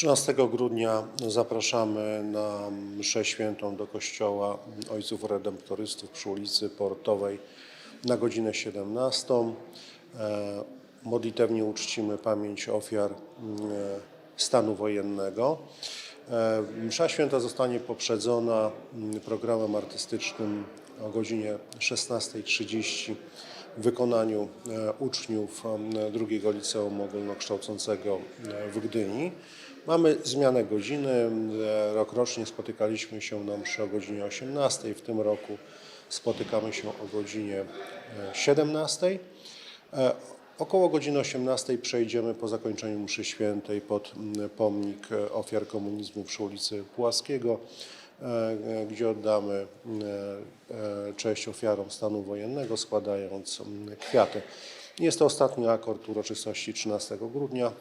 13 grudnia zapraszamy na mszę świętą do kościoła Ojców Redemptorystów przy ulicy Portowej na godzinę 17. E, Modlitewnie uczcimy pamięć ofiar mm, stanu wojennego. E, Msza święta zostanie poprzedzona programem artystycznym o godzinie 16.30 w wykonaniu e, uczniów e, drugiego liceum ogólnokształcącego e, w Gdyni. Mamy zmianę godziny. Rokrocznie spotykaliśmy się na mszy o godzinie 18. W tym roku spotykamy się o godzinie e, 17. E, Około godziny 18 przejdziemy po zakończeniu mszy świętej pod pomnik ofiar komunizmu przy ulicy Płaskiego, gdzie oddamy mm, e, e, cześć ofiarom stanu wojennego, składając mm, kwiaty. Jest to ostatni akord uroczystości 13 grudnia.